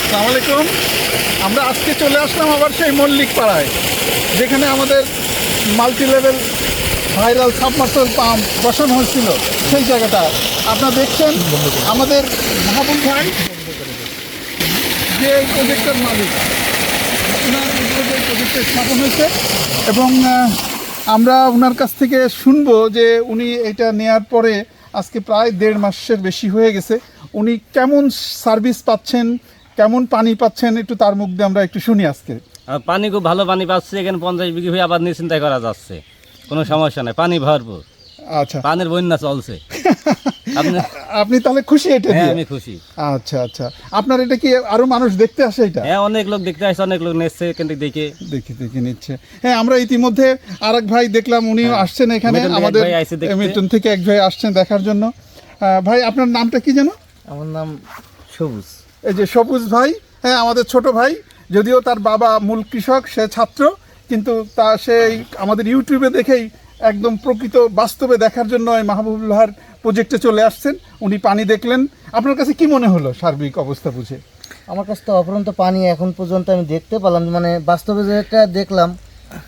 আসসালামু আলাইকুম। আমরা আজকে চলে আসলাম আবার সেই মল্লিক পাড়ায় যেখানে আমাদের multi level viral submersible pump বসানো হয়েছিল। সেই জায়গাটা আপনারা দেখছেন। আমাদের মাহবুব ভাই যে প্রজেক্টের মালিক। ওনার স্থাপন হয়েছে এবং আমরা ওনার কাছ থেকে শুনব যে উনি এটা নেয়ার পরে আজকে প্রায় দেড় মাসের বেশি হয়ে গেছে। উনি কেমন সার্ভিস পাচ্ছেন কেমন পানি পাচ্ছেন একটু তার মুখ দিয়ে আমরা একটু শুনি আজকে। পানি খুব ভালো পানি পাচ্ছে এখানে পঞ্চাশ বিঘি হয়ে আবার নিশ্চিন্তায় করা যাচ্ছে। কোনো সমস্যা নাই পানি ভরপুর। আচ্ছা। পানির বন্যা চলছে। আপনি আপনি তাহলে খুশি এটা হ্যাঁ আমি খুশি। আচ্ছা আচ্ছা। আপনার এটা কি আরও মানুষ দেখতে আসে এটা? হ্যাঁ অনেক লোক দেখতে আসে অনেক লোক নেচ্ছে কিন্তু দেখে। দেখি দেখি নিচ্ছে। হ্যাঁ আমরা ইতিমধ্যে আরেক ভাই দেখলাম উনিও আসছেন এখানে। আমাদের মিটন থেকে এক ভাই আসছেন দেখার জন্য। ভাই আপনার নামটা কি যেন? আমার নাম সবুজ। এই যে সবুজ ভাই হ্যাঁ আমাদের ছোট ভাই যদিও তার বাবা মূল কৃষক সে ছাত্র কিন্তু তা সে আমাদের ইউটিউবে দেখেই একদম প্রকৃত বাস্তবে দেখার জন্য এই মাহবুবুল্লাহর প্রজেক্টে চলে আসছেন উনি পানি দেখলেন। আপনার কাছে কি মনে হলো সার্বিক অবস্থা বুঝে? আমার কাছে তো অপরন্ত পানি এখন পর্যন্ত আমি দেখতে পেলাম মানে বাস্তবে যেটা দেখলাম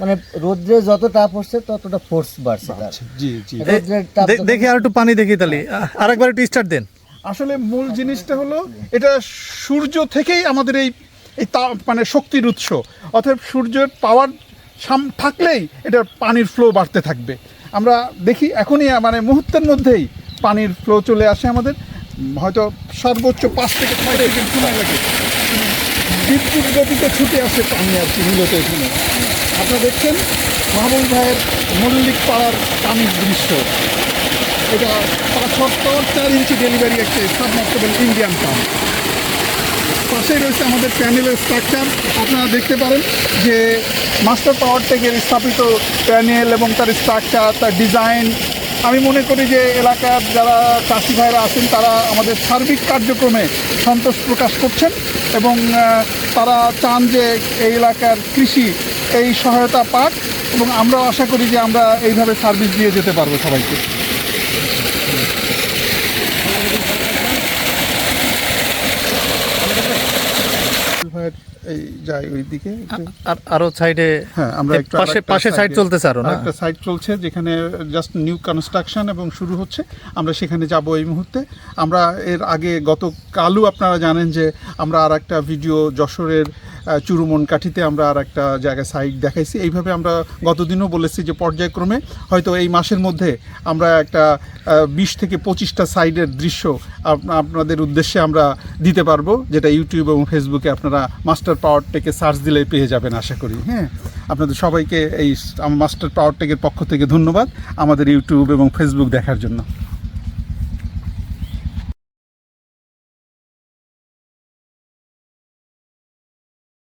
মানে রোদ্রে যত তাপ হচ্ছে ততটা ফোর্স বাড়ছে তার। জি জি। রোদ্রের তাপ দে- দেখি আর একটু পানি দেখি তাহলে। আ- আরেকবার একটু স্টার্ট দেন। আসলে মূল জিনিসটা হলো এটা সূর্য থেকেই আমাদের এই এই তা- মানে শক্তির উৎস। অতএব সূর্যের পাওয়ার সাম থাকলেই এটা পানির ফ্লো বাড়তে থাকবে। আমরা দেখি এখনই মানে মুহূর্তের মধ্যেই পানির ফ্লো চলে আসে আমাদের। হয়তো সর্বোচ্চ পাঁচ থেকে ছয় সেকেন্ড সময় লাগে। বিদ্যুৎ গতিতে ছুটে আসে পানি আর কি মূলত এখানে। আপনারা দেখছেন মাহবুব ভাইয়ের মল্লিক পাড়ার পানির দৃশ্য। এটা পাঁচ হর্সপাওয়ার চার ইঞ্চি ডেলিভারি একটা সাবমার্সেবল ইন্ডিয়ান পাম্প পাশে রয়েছে আমাদের প্যানেলের স্ট্রাকচার আপনারা দেখতে পারেন যে মাস্টার পাওয়ার টেকের স্থাপিত প্যানেল এবং তার স্ট্রাকচার তার ডিজাইন আমি মনে করি যে এলাকার যারা চাষি ভাইরা আছেন, তারা আমাদের সার্বিক কার্যক্রমে সন্তোষ প্রকাশ করছেন এবং তারা চান যে এই এলাকার কৃষি এই সহায়তা পাক এবং আমরাও আশা করি যে আমরা এইভাবে সার্ভিস দিয়ে যেতে পারব সবাইকে ভাইয়ের এই ওই দিকে আরও সাইডে হ্যাঁ আমরা একটু পাশে পাশে সাইড side-এ- চলতেছে আরও না? একটা সাইড চলছে যেখানে জাস্ট নিউ কনস্ট্রাকশন এবং শুরু হচ্ছে। আমরা সেখানে যাব এই মুহূর্তে। আমরা এর আগে গত কালও আপনারা জানেন যে আমরা আর একটা ভিডিও যশোরের চুরুমন কাঠিতে আমরা আর একটা জায়গায় সাইট দেখাইছি। এইভাবে আমরা গতদিনও বলেছি যে পর্যায়ক্রমে হয়তো এই মাসের মধ্যে আমরা একটা বিশ থেকে পঁচিশটা সাইডের দৃশ্য আপ- আপনাদের উদ্দেশ্যে আমরা দিতে পারব, যেটা ইউটিউব এবং ফেসবুকে আপনারা মাস্টার পাওয়ার টেকে সার্চ দিলেই পেয়ে যাবেন, আশা করি। হ্যাঁ আপনাদের সবাইকে এই মাস্টার পাওয়ার টেকের পক্ষ থেকে ধন্যবাদ আমাদের ইউটিউব এবং ফেসবুক দেখার জন্য।